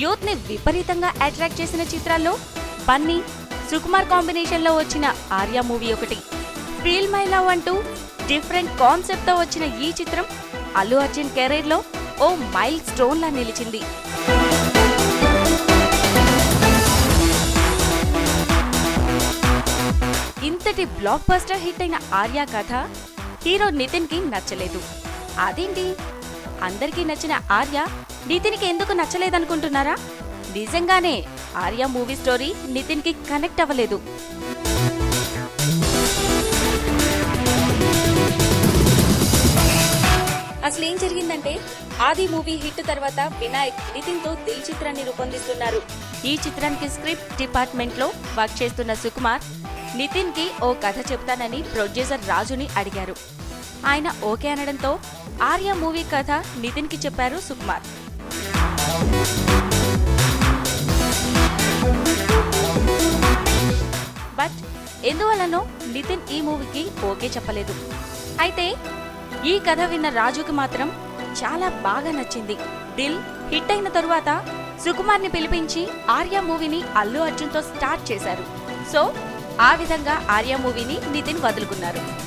యూత్ని విపరీతంగా అట్రాక్ట్ చేసిన చిత్రాల్లో బన్నీ సుకుమార్ కాంబినేషన్లో వచ్చిన ఆర్య మూవీ ఒకటి. ఫీల్ మై లవ్ అంటూ డిఫరెంట్ కాన్సెప్ట్తో వచ్చిన ఈ చిత్రం అల్లు అర్జున్ కెరీర్లో ఓ మైల్ స్టోన్ లా నిలిచింది. ఇంతటి బ్లాక్ బస్టర్ హిట్ అయిన ఆర్యా కథ హీరో నితిన్కి నచ్చలేదు. అదేంటి? అందరికీ నచ్చిన ఆర్య నితిన్కి ఎందుకు నచ్చలేదనుకుంటున్నారా? నిజంగానే ఆర్య మూవీ స్టోరీ నితిన్కి కనెక్ట్ అవ్వలేదు. అసలు ఏం జరిగిందంటే ఆది మూవీ హిట్ తర్వాత వినాయక్ నితిన్తో దిల్ చిత్రాన్ని రూపొందిస్తున్నారు. ఈ చిత్రానికి స్క్రిప్ట్ డిపార్ట్మెంట్లో వర్క్ చేస్తున్న సుకుమార్ నితిన్కి ఓ కథ చెప్తానని ప్రొడ్యూసర్ రాజుని అడిగారు. ఆయన ఓకే అనడంతో ఆర్య మూవీ కథ నితిన్కి చెప్పారు సుకుమార్. బట్ ఎందువలనో నితిన్ ఈ మూవీకి ఓకే చెప్పలేదు. అయితే ఈ కథ విన్న రాజుకి మాత్రం చాలా బాగా నచ్చింది. దిల్ హిట్ అయిన తరువాత సుకుమార్ని పిలిపించి ఆర్య మూవీని అల్లు అర్జున్తో స్టార్ట్ చేశారు. సో ఆ విధంగా ఆర్య మూవీని నితిన్ వదులుకున్నారు.